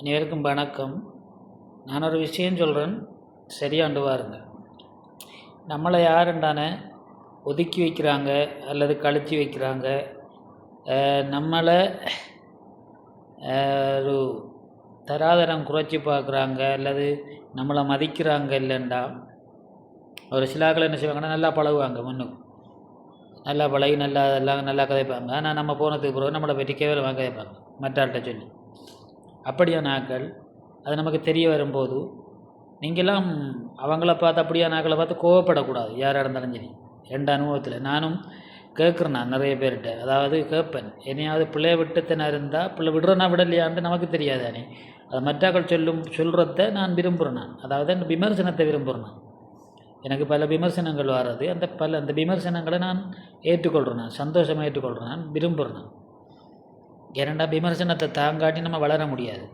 அனைவருக்கும் வணக்கம். நான் ஒரு விஷயம் சொல்கிறேன் சரியாண்டு வாருங்க. நம்மளை யாருண்டானே ஒதுக்கி வைக்கிறாங்க அல்லது கழித்து வைக்கிறாங்க. நம்மளை ஒரு தராதரம் குறைச்சி பார்க்குறாங்க அல்லது நம்மளை மதிக்கிறாங்க இல்லைண்டா. ஒரு சிலாக்கள் என்ன செய்வாங்கன்னா நல்லா பழகுவாங்க முன்னுக்கு நல்லா பழகி நல்லா எல்லாம் நல்லா கதைப்பாங்க. ஆனால் நம்ம போனதுக்கு பிறகு நம்மளை பற்றி கேவலமாக கதைப்பாங்க. மற்றாள்கிட்ட சொல்லி. அப்படியான ஆக்கள் அது நமக்கு தெரிய வரும்போது நீங்களாம் அவங்கள பார்த்து அப்படியான நாக்களை பார்த்து கோவப்படக்கூடாது யாராக இருந்தாலும் சரி. ரெண்டு அனுபவத்தில். நானும் கேட்குறேன் நான் நிறைய பேர்கிட்ட. அதாவது கேட்பேன் என்னையாவது பிள்ளைய விட்டுத்தனை இருந்தால் பிள்ளை விடுறனா விடலையான்னு நமக்கு தெரியாதானே அது மற்றாக்கள் சொல்லும் சொல்கிறத நான் விரும்புகிறேன் நான். அதாவது அந்த விமர்சனத்தை விரும்புகிறேன் எனக்கு பல விமர்சனங்கள் வர்றது அந்த பல அந்த விமர்சனங்களை நான் ஏற்றுக்கொள்கிறேன் நான். சந்தோஷமாக ஏற்றுக்கொள்கிறேன் நான். விரும்புகிறேன் ஏனண்டா விமர்சனத்தை தாங்காட்டி நம்ம வளர முடியாது.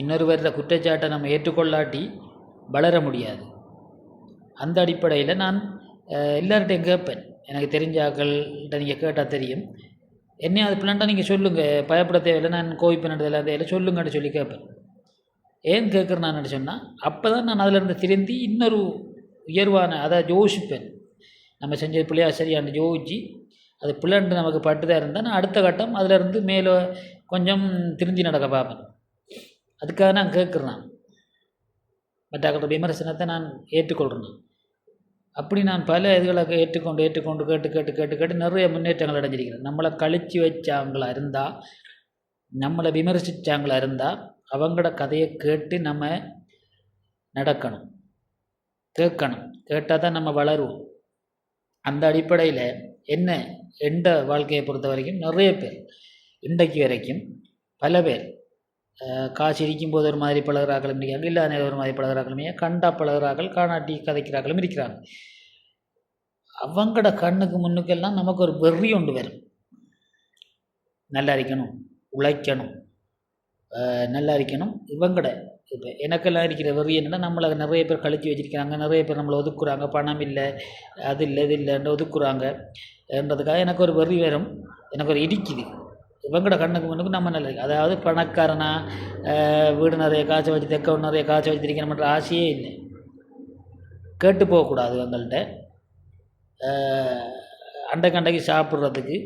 இன்னொருவர குற்றச்சாட்டை நம்ம ஏற்றுக்கொள்ளாட்டி வளர முடியாது. அந்த அடிப்படையில் நான் எல்லார்கிட்டையும் கேட்பேன். எனக்கு தெரிஞ்ச ஆக்கள்கிட்ட நீங்கள் கேட்டால் தெரியும். என்ன அது பிள்ளைண்டா நீங்கள் சொல்லுங்கள் பயப்பட தேவையில்லை. நான் கோவிப்பினது அந்த தேவையில்லை சொல்லுங்கன்னு சொல்லி கேட்பேன். ஏன் கேட்குறேன் நான் சொன்னால் அப்போ தான் நான் அதிலிருந்து திருந்தி இன்னொரு உயர்வான அதை யோசிப்பேன். நம்ம செஞ்சது பிள்ளையா சரியான யோசிச்சு அது பிள்ளைன்ட்டு நமக்கு பட்டுதான் இருந்தால் நான் அடுத்த கட்டம் அதிலிருந்து மேலே கொஞ்சம் திருந்தி நடக்க பார்ப்பேன். அதுக்காக நான் கேட்குறேன் மற்றவர்களோட விமர்சனத்தை நான் ஏற்றுக்கொள்கிறேன் அப்படி நான் பல இதுகளை ஏற்றுக்கொண்டு ஏற்றுக்கொண்டு கேட்டு கேட்டு கேட்டு கேட்டு நிறைய முன்னேற்றங்கள் அடைஞ்சிருக்கிறேன். நம்மளை கழிச்சு வச்சாங்களா இருந்தால் நம்மளை விமர்சித்தாங்களா இருந்தால் அவங்களோட கதையை கேட்டு நம்ம நடக்கணும். கேட்கணும். கேட்டால் தான் நம்ம வளருவோம். அந்த அடிப்படையில் என்ன எந்த வாழ்க்கையை பொறுத்த வரைக்கும் நிறைய பேர் இன்றைக்கு வரைக்கும் பல பேர் காசு இருக்கும்போது ஒரு மாதிரி பழகிறாக்களும் இருக்காங்க இல்லாத நேரம் ஒரு மாதிரி பழகிறாக்களும் கண்டா பழகிறார்கள் காணாட்டி கதைக்கிறாக்களும் இருக்கிறாங்க. அவங்களோட கண்ணுக்கு முன்னுக்கெல்லாம் நமக்கு ஒரு வெறி ஒன்று வரும். நல்லா இருக்கணும் உழைக்கணும் நல்லா இருக்கணும். இவங்கட இப்போ எனக்கெல்லாம் இருக்கிற வெறி என்னென்னா நம்மளை நிறைய பேர் கழிச்சு வச்சிருக்கிறாங்க. நிறைய பேர் நம்மளை ஒதுக்குறாங்க. பணம் இல்லை அது இல்லை இது இல்லைன்னு ஒதுக்குறாங்க. என்றதுக்காக எனக்கு ஒரு வெறி வரும். எனக்கு ஒரு இடிக்குது. இவங்கட கண்ணுக்கு முன்னுக்கு நம்ம நல்ல அதாவது பணக்காரனா வீடு நிறைய காய்ச்சல் வச்சு தெக்க நிறைய காய்ச்சல் வச்சுருக்கணும்ன்ற ஆசையே இல்லை. கேட்டு போகக்கூடாது இவங்கள்ட்ட. அண்டை கண்டைக்கு சாப்பிட்றதுக்கு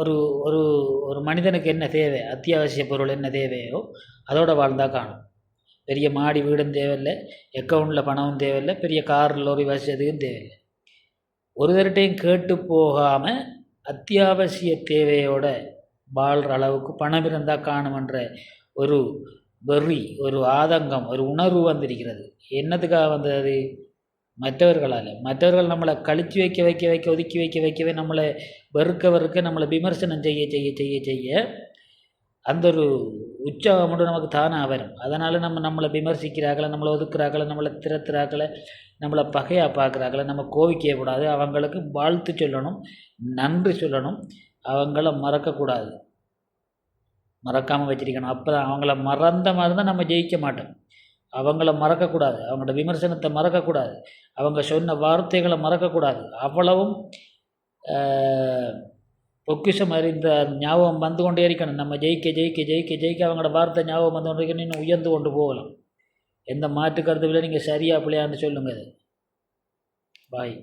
ஒரு ஒரு ஒரு மனிதனுக்கு என்ன தேவை? அத்தியாவசிய பொருள் என்ன தேவையோ அதோடு வாழ்ந்தால் காணும். பெரிய மாடி வீடும் தேவையில்லை அக்கௌண்ட்டில் பணமும் தேவையில்லை பெரிய கார் லோரி வசதியும் தேவையில்லை. ஒருத்தர்கிட்டையும் கேட்டு போகாமல் அத்தியாவசிய தேவையோட வாழ்கிற அளவுக்கு பணம் இருந்தால் காணுமன்ற ஒரு வெறி ஒரு ஆதங்கம் ஒரு உணர்வு வந்திருக்கிறது. என்னத்துக்காக வந்தது மற்றவர்களால். மற்றவர்கள் நம்மளை கழிச்சு வைக்க வைக்க வைக்க ஒதுக்கி வைக்க வைக்கவே நம்மளை வெறுக்க வெறுக்க நம்மளை விமர்சனம் செய்ய செய்ய செய்ய செய்ய அந்த ஒரு உற்சாகம் மட்டும் நமக்கு தானாக வரும். அதனால் நம்ம நம்மளை விமர்சிக்கிறார்கள நம்மளை ஒதுக்குறாக்களை நம்மளை திறத்துறாக்களை நம்மளை பகையாக பார்க்குறாக்களை நம்ம கோவிக்கக்கூடாது. அவங்களுக்கு வாழ்த்து சொல்லணும் நன்றி சொல்லணும். அவங்கள மறக்கக்கூடாது. மறக்காமல் வச்சிருக்கணும். அப்போ தான் அவங்கள மறந்த மாதிரி தான் நம்ம ஜெயிக்க மாட்டோம். அவங்கள மறக்கக்கூடாது. அவங்களோட விமர்சனத்தை மறக்கக்கூடாது. அவங்க சொன்ன வார்த்தைகளை மறக்கக்கூடாது. அவ்வளவும் பொக்கிஷம் அறிந்த ஞாபகம் வந்து கொண்டே இருக்கணும். நம்ம ஜெயிக்க ஜெயிக்க ஜெயிக்க ஜெயிக்க அவங்களோட வார்த்தை ஞாபகம் வந்து கொண்டு இருக்கணும். உயர்ந்து கொண்டு போகலாம். எந்த மாற்று கருத்துக்களை நீங்கள் சரியா பிள்ளையான்னு சொல்லுங்கள் பாய்